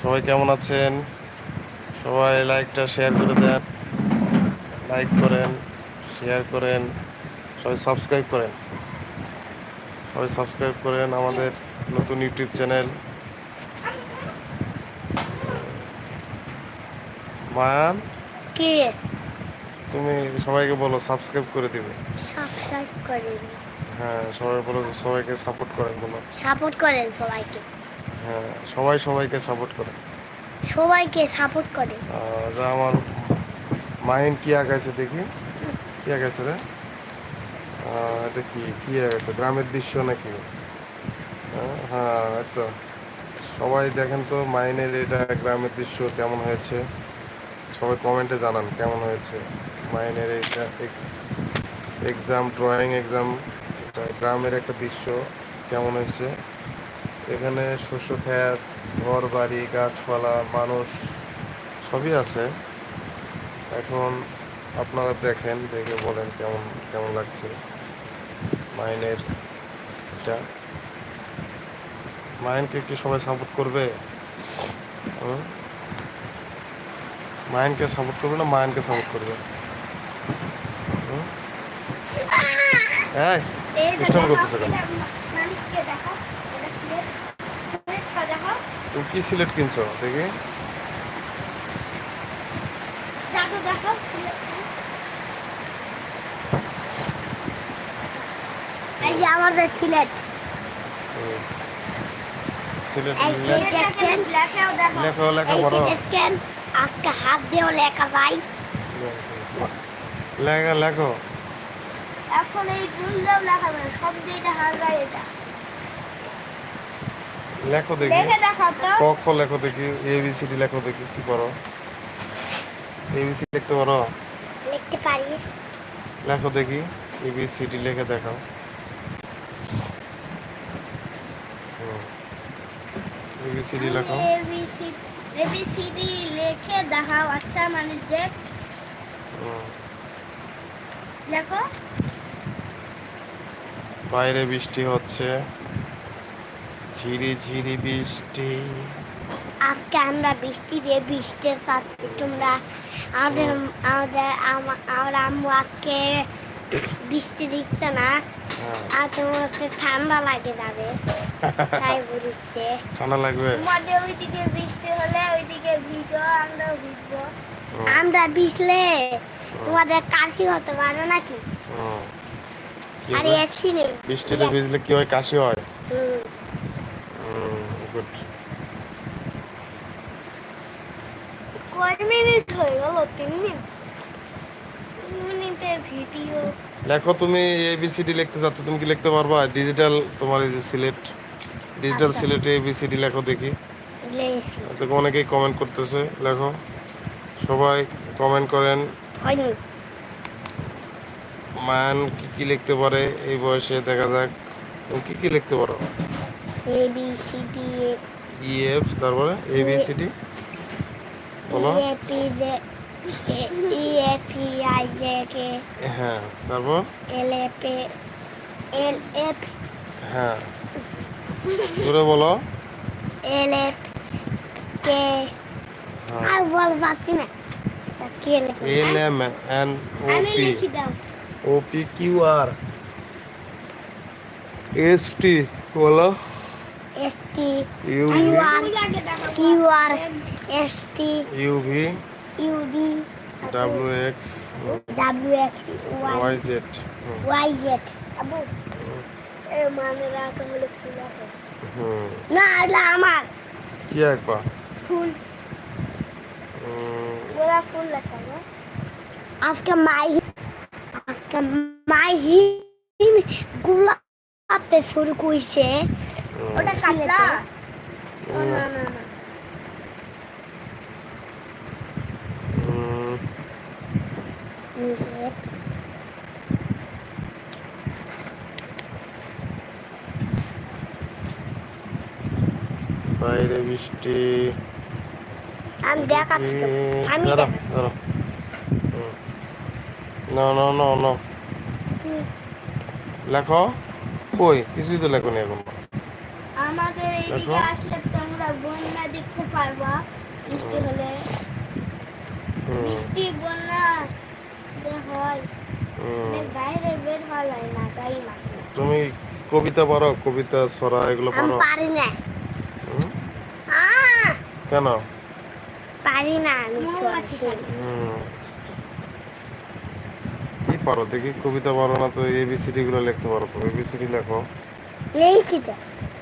সবাই কেমন আছেন? সবাই লাইকটা শেয়ার করে দেন লাইক করেন শেয়ার করেন সবাই সাবস্ক্রাইব করেন। সবাই সাবস্ক্রাইব করেন আমাদের নতুন ইউটিউব চ্যানেল মায়ান কে? তুমি সবাইকে বলো সাবস্ক্রাইব করে দিবে। সাবস্ক্রাইব করেন হ্যাঁ সবাই বলো সবাইকে সাপোর্ট করেন বলো। সাপোর্ট করেন সবাইকে। হ্যাঁ সবাই সবাইকে সাপোর্ট করে। সবাইকে সাপোর্ট করে। আর আমার মাহিন কি আঁকাইছে দেখি। কি আঁকাইছে রে? এটা কি? কি আঁকাইছে গ্রামের দৃশ্য নাকি? হ্যাঁ এই তো সবাই দেখেন তো মাইনের এটা গ্রামের দৃশ্য কেমন হয়েছে। সবাই কমেন্টে জানান কেমন হয়েছে মাইনের এটা এক্সাম ড্রয়িং এক্সাম গ্রামের একটা দৃশ্য কেমন হয়েছে। এখানে শস্য খ্যাত ঘর বাড়ি, গাছপালা, মানুষ, সবই আছে। এখন আপনারা দেখেন, দেখে বলেন কেমন কেমন লাগছে মাইনের এটা। মাইনকে কি সবাই সাপোর্ট করবে? মাইনকে সাপোর্ট করবে না মাইনকে সাপোর্ট করবে? ডিস্টার্ব করতেছে কেন মানুষকে দেখো এটা সিলেট সিলেটটা দেখো তুমি কি সিলেট কিনছো দেখি? আমাদের সিলেট। আজকে হাত দিয়েও লেখা যায়। লেখো লেখো। এখন এই দিয়েও লেখা যায় সব দিয়ে এটা হাত যায় এটা। লেখো দেখি। দেখে দেখাও তো। ক খ লেখো দেখি এ বি সি ডি লেখো দেখি কি করো? এ বি সি লিখতে পারো? লিখতে পারি। লেখো দেখি এ বি সি ডি লিখে দেখাও। এ বি সি ডি লেখো। এবিসিডি লিখে দেখাও। আচ্ছা মানুষদের হুম। লেখো। বাইরে বৃষ্টি হচ্ছে। ঝিরি ঝিরি বৃষ্টি। আজকে আমরা বৃষ্টিতে বৃষ্টি পাচ্ছি তোমরা আমাদের আমাদের আমার আম্মু আজকে বৃষ্টি দিচ্ছে না। হ্যাঁ। আর ঠান্ডা লাগে যাবে তাই বলছে। ঠান্ডা লাগবে? তোমাদের ওইদিকে বৃষ্টি হলে ওইদিকে ভিজো আমরাও ভিজবো। আমরা ভিজলে তোমাদের কাশি হতে পারে নাকি? আর এসি নেই। বৃষ্টিতে ভিজলে কি হয়? কাশি হয়? হুম। গুড কয় মিনিট হয়ে গেল? তিন মিনিট? মিনিটে ভিডিও। লেখো তুমি এ বি সি ডি লিখতে চাচ্ছ তুমি কি লিখতে পারবা? ডিজিটাল তোমার এই যে সিলেট ডিজিটাল। সিলেটে এ বি সি ডি লেখো দেখি। দেখো অনেকেই কমেন্ট করতেছে লেখো। সবাই কমেন্ট করেন। মান কি কি লিখতে পারে এই বয়সে দেখা যাক। তুমি কি কি লিখতে পারো? A B C D E F তারপরে এ বি সি ডি বলো। A P J E A P I J K হ্যাঁ তারপর? এল এ এল এফ হ্যাঁ। জোরে বলো। এল এফ কে আর বল পাচ্ছি না L M N O P O P Q R S T বলো। S T U Q V R Q R S T U V U W X W X Y Z Y Z Abu এ মানে রাখা হলো ফুল আছে না এটা আমার কি একবা ফুল গোলাপ ফুল লেখা আজকে মাই আজকে মাই হিন গোলাপতে শুরু কইছে ওটা কাটলা ও না না না। ইউসেফ বাইরে বৃষ্টি। আমি দেখাচ্ছি। আমি না না না না লেখো? কই? কিছুই তো লেখো নি এখন। আমাদের এইদিকে আসলে তোমরা বন্যা দেখতে পারবা। বৃষ্টি হলে। বৃষ্টি বন্যা হয় মানে বাইরে বের হওয়া না গাড়ি তুমি কবিতা পারো কবিতা ছড়া এগুলো আমি পারো পারি না। হুম? কেন? পারি না আমি কি পারো দেখি কবিতা পারো না তো এবিসিডি গুলো লিখতে পারো তো। এবিসিডি লেখো।